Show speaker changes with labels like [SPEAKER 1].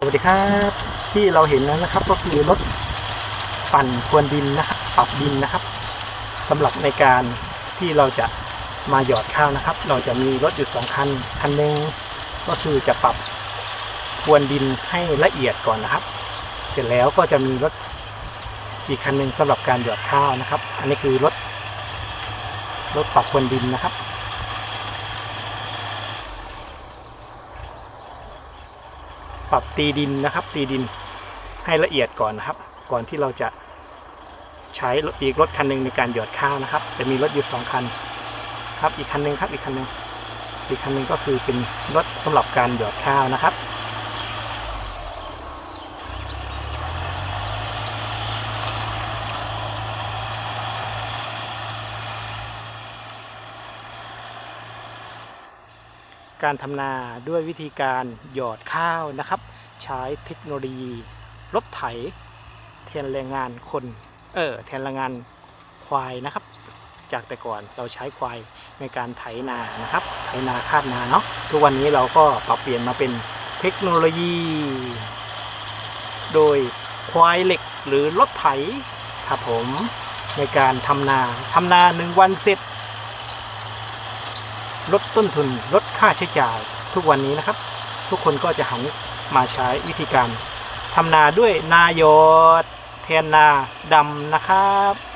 [SPEAKER 1] สวัสดีครับที่เราเห็นนั้นนะครับก็คือรถปั่นพรวนดินนะครับปรับดินนะครับสำหรับในการที่เราจะมาหยอดข้าวนะครับ เราจะมีรถอยู่สองคันคันหนึ่งก็คือจะปรับพรวนดินให้ละเอียดก่อนนะครับ เสร็จแล้วก็จะมีรถอีกคันหนึ่งสำหรับการหยอดข้าวนะครับ อันนี้คือรถรถปรับพรวนดินนะครับ ปรับตีดินนะครับ ตีดินให้ละเอียดก่อนนะครับ ก่อนที่เราจะใช้รถอีกรถคันหนึ่งในการหยอดข้าวนะครับ จะมีรถอยู่สองคันครับอีกคันหนึ่งครับอีกคันหนึ่งอีกคันหนึ่งก็คือเป็นรถสำหรับการหยอดข้าวนะครับ การทำนาด้วยวิธีการหยอดข้าวนะครับ ใช้เทคโนโลยีรถไถ แทนแรงงานคนเออแทนแรงงานควายนะครับ จากแต่ก่อนเราใช้ควายในการไถนานะครับไถนาคาดนาเนาะทุกวันนี้เราก็ปรับเปลี่ยนมาเป็นเทคโนโลยี โดยควายเหล็กหรือรถไถครับผมในการทำนาทำนาหนึ่งวันเสร็จ ลดต้นทุนลดค่าใช้จ่าย ทุกวันนี้นะครับ ทุกคนก็จะหันมาใช้วิธีการทำนาด้วยนายอดแทนนาดำนะครับ